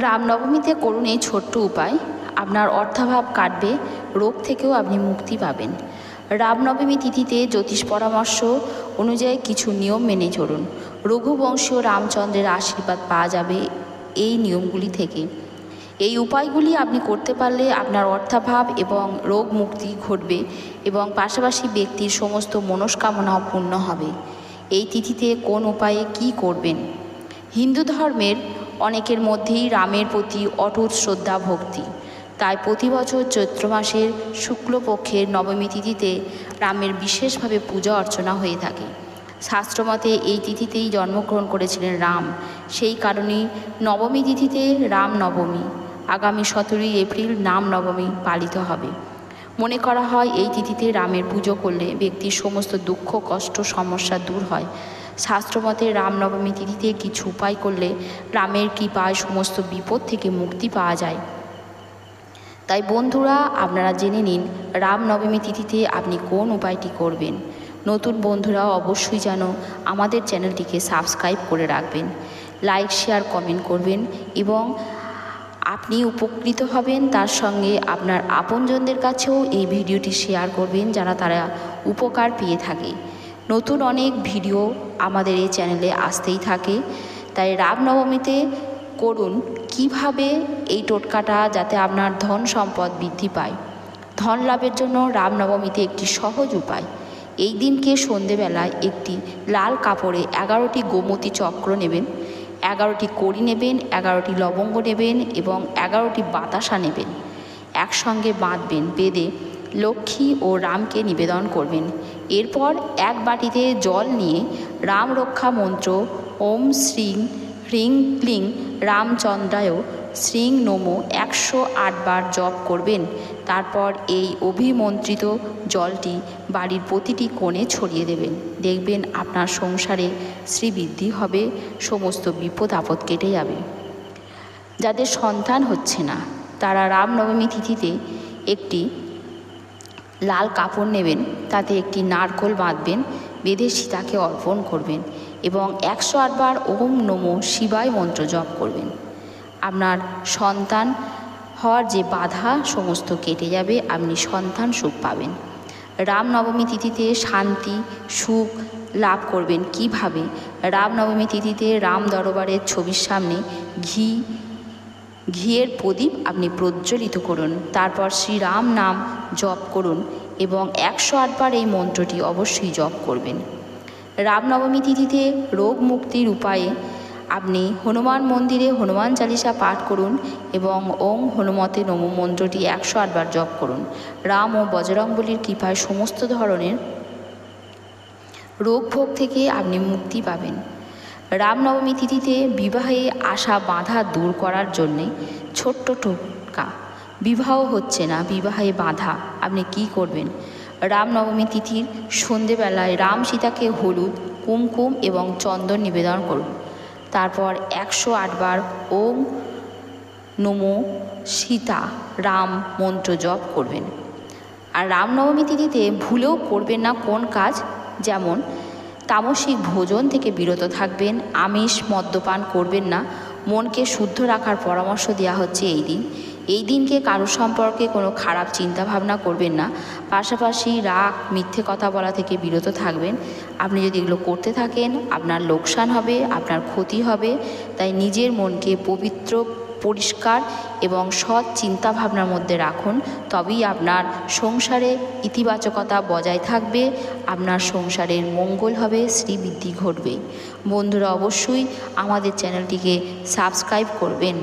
রামনবমীতে করুন এই ছোট্ট উপায়, আপনার অর্থাভাব কাটবে, রোগ থেকেও আপনি মুক্তি পাবেন। রামনবমী তিথিতে জ্যোতিষ পরামর্শ অনুযায়ী কিছু নিয়ম মেনে চলুন। রঘুবংশীয় রামচন্দ্রের আশীর্বাদ পাওয়া যাবে এই নিয়মগুলি থেকে। এই উপায়গুলি আপনি করতে পারলে আপনার অর্থাভাব এবং রোগ মুক্তি ঘটবে এবং পাশাপাশি ব্যক্তির সমস্ত মনস্কামনাও পূর্ণ হবে। এই তিথিতে কোন উপায়ে কি করবেন? হিন্দু ধর্মের অনেকের মধ্যেই রামের প্রতি অটুট শ্রদ্ধা, ভক্তি। তাই প্রতি বছর চৈত্র মাসের শুক্লপক্ষের নবমী তিথিতে রামের বিশেষভাবে পূজা অর্চনা হয়ে থাকে। শাস্ত্রমতে এই তিথিতেই জন্মগ্রহণ করেছিলেন রাম। সেই কারণেই নবমী তিথিতে রাম নবমী, আগামী সতেরোই এপ্রিল নাম নবমী পালিত হবে। মনে করা হয়, এই তিথিতে রামের পুজো করলে ব্যক্তির সমস্ত দুঃখ, কষ্ট, সমস্যা দূর হয়। শাস্ত্রমতে রামনবমী তিথিতে কিছু উপায় করলে রামের কৃপায় সমস্ত বিপদ থেকে মুক্তি পাওয়া যায়। তাই বন্ধুরা, আপনারা জেনে নিন রামনবমী তিথিতে আপনি কোন উপায়টি করবেন। নতুন বন্ধুরা অবশ্যই যেন আমাদের চ্যানেলটিকে সাবস্ক্রাইব করে রাখবেন, লাইক, শেয়ার, কমেন্ট করবেন এবং আপনি উপকৃত হবেন। তার সঙ্গে আপনার আপনজনদের কাছেও এই ভিডিওটি শেয়ার করবেন, যারা তারা উপকার পেয়ে থাকে। নতুন অনেক ভিডিও আমাদের এই চ্যানেলে আসতেই থাকে। তাই রামনবমীতে করুন, কীভাবে এই টোটকাটা যাতে আপনার ধন সম্পদ বৃদ্ধি পায়। ধন লাভের জন্য রামনবমীতে একটি সহজ উপায়। এই দিনকে সন্ধেবেলায় একটি লাল কাপড়ে এগারোটি গোমতী চক্র নেবেন, এগারোটি কড়ি নেবেন, এগারোটি লবঙ্গ নেবেন এবং এগারোটি বাতাসা নেবেন। একসঙ্গে বাঁধবেন, বেঁধে লক্ষ্মী ও রামকে নিবেদন করবেন। এরপর এক বাটিতে জল নিয়ে রাম রক্ষা মন্ত্র, ওম শ্রীং হ্রিং ক্লিং রামচন্দ্রায় শ্রীং নমো একশো আটবার জপ করবেন। তারপর এই অভিমন্ত্রিত জলটি বাড়ির প্রতিটি কোণে ছড়িয়ে দেবেন। দেখবেন আপনার সংসারে শ্রীবৃদ্ধি হবে, সমস্ত বিপদ আপদ কেটে যাবে। যাদের সন্তান হচ্ছে না, তারা রামনবমী তিথিতে একটি লাল কাপড় নেবেন, তাতে একটি নারকোল বাঁধবেন, বেঁধে সীতাকে অর্পণ করবেন এবং একশো আটবার ওম নমো শিবায় মন্ত্র জপ করবেন। আপনার সন্তান হওয়ার যে বাধা, সমস্ত কেটে যাবে, আপনি সন্তান সুখ পাবেন। রামনবমী তিথিতে শান্তি, সুখ লাভ করবেন। কীভাবে? রামনবমী তিথিতে রাম দরবারের ছবির সামনে ঘি ঘিয়ের প্রদীপ আপনি প্রজ্বলিত করুন। তারপর শ্রীরাম নাম জপ করুন এবং একশো আটবার এই মন্ত্রটি অবশ্যই জপ করবেন। রামনবমী তিথিতে রোগ মুক্তির উপায়ে আপনি হনুমান মন্দিরে হনুমান চালিসা পাঠ করুন এবং ওং হনুমতে নম মন্ত্রটি একশো আটবার জপ করুন। রাম ও বজরংবলির কৃপায় সমস্ত ধরনের রোগ ভোগ থেকে আপনি মুক্তি পাবেন। রামনবমী তিথিতে বিবাহে আসা বাধা দূর করার জন্যে ছোট্ট টোটকা। বিবাহ হচ্ছে না, বিবাহে বাধা। আপনি কি করবেন? রামনবমী তিথির সন্ধেবেলায় রাম সীতাকে হলুদ, কুমকুম এবং চন্দন নিবেদন করুন। তারপর একশো আটবার ওম নমো সীতা, রাম মন্ত্র জপ করবেন। আর রামনবমী তিথিতে ভুলেও করবেন না কোন কাজ? যেমন তামসিক ভোজন থেকে বিরত থাকবেন, আমিষ মদ্যপান করবেন না, মনকে শুদ্ধ রাখার পরামর্শ দেওয়া হচ্ছে এই দিন। এই দিনকে কারও সম্পর্কে কোনো খারাপ চিন্তা ভাবনা করবেন না, পাশাপাশি রাগ, মিথ্যে কথা বলা থেকে বিরত থাকবেন। আপনি যদি এগুলো করতে থাকেন, আপনার লোকসান হবে, আপনার ক্ষতি হবে, তাই নিজের মনকে পবিত্র পরিষ্কার এবং সৎ চিন্তা ভাবনার মধ্যে রাখুন, তবেই আপনার সংসারে ইতিবাচকতা বজায় থাকবে, আপনার সংসারের মঙ্গল হবে, শ্রীবৃদ্ধি ঘটবে। বন্ধুরা, অবশ্যই আমাদের চ্যানেলটিকে সাবস্ক্রাইব করবেন।